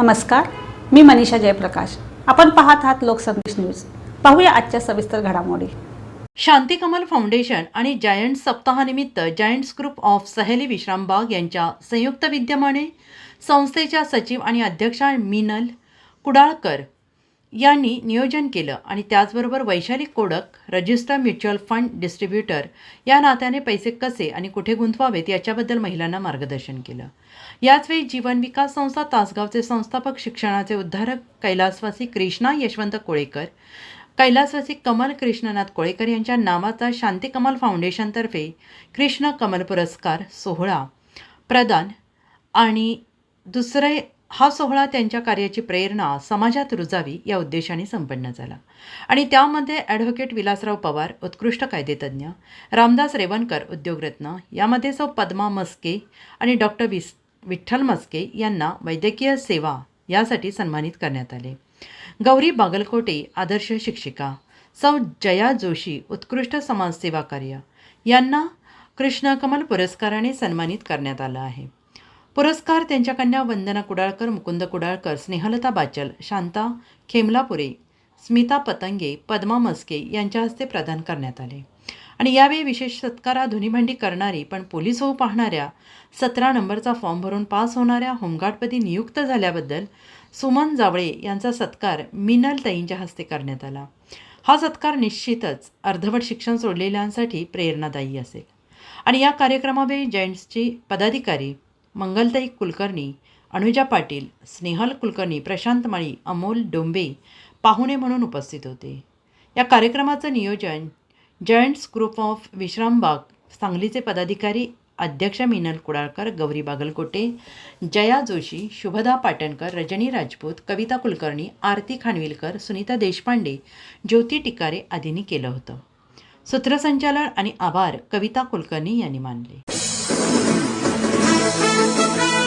नमस्कार मी मनीषा जयप्रकाश. आपण पाहत आहात लोकसंदेश न्यूज. पाहूया आजच्या सविस्तर घडामोडी. शांती कमल फाउंडेशन आणि जायंट सप्ताहानिमित्त giants group of Saheli Vishrambag यांच्या संयुक्त विद्यमाने संस्थेच्या सचिव आणि अध्यक्षा मिनल कुडाळकर यांनी नियोजन केलं आणि त्याचबरोबर Vaishali Kodak register mutual fund distributor या नात्याने पैसे कसे आणि कुठे गुंतवावेत याच्याबद्दल महिलांना मार्गदर्शन केलं. याचवेळी जीवन विकास संस्था तासगावचे संस्थापक शिक्षणाचे उद्धारक कैलासवासी कृष्णा यशवंत कोळेकर कैलासवासी कमल कृष्णनाथ कोळेकर यांच्या नावाचा शांती कमल फाउंडेशनतर्फे कृष्ण कमल पुरस्कार सोहळा प्रदान आणि दुसरे हा सोहळा त्यांच्या कार्याची प्रेरणा समाजात रुजावी या उद्देशाने संपन्न झाला. आणि त्यामध्ये ॲडव्होकेट विलासराव पवार उत्कृष्ट कायदेतज्ञ रामदास रेवणकर उद्योगरत्न यामध्ये सौ पद्मा मस्के आणि डॉक्टर विस विठ्ठल मस्के यांना वैद्यकीय सेवा यासाठी सन्मानित करण्यात आले. गौरी बागलकोटे आदर्श शिक्षिका सौ जया जोशी उत्कृष्ट समाजसेवा कार्य यांना कृष्णकमल पुरस्काराने सन्मानित करण्यात आलं आहे. पुरस्कार त्यांच्या कन्या वंदना कुडाळकर मुकुंद कुडाळकर स्नेहलता बाचल शांता खेमलापुरे स्मिता पतंगे पद्मा मस्के यांच्या हस्ते प्रदान करण्यात आले. आणि यावेळी विशेष सत्कारा धुनीभांडी करणारी पण पोलीस होऊ पाहणाऱ्या सतरा नंबरचा फॉर्म भरून पास होणाऱ्या होमगार्डपदी नियुक्त झाल्याबद्दल सुमन जावळे यांचा सत्कार मिनल ताईंच्या हस्ते करण्यात आला. हा सत्कार निश्चितच अर्धवट शिक्षण सोडलेल्यांसाठी प्रेरणादायी असेल. आणि या कार्यक्रमावेळी जैंट्सची पदाधिकारी मंगलताई कुलकर्णी अनुजा पाटील स्नेहल कुलकर्णी प्रशांत माळी अमोल डोंबे पाहुणे म्हणून उपस्थित होते. या कार्यक्रमाचं नियोजन जॉईंट्स ग्रुप ऑफ विश्रामबाग सांगलीचे पदाधिकारी अध्यक्ष मिनल कुडाळकर गौरी बागलकोटे जया जोशी शुभदा पाटणकर रजनी राजपूत कविता कुलकर्णी आरती खानविलकर सुनीता देशपांडे ज्योती टिकारे आदींनी केलं होतं. सूत्रसंचालन आणि आभार कविता कुलकर्णी यांनी मानले. Thank you.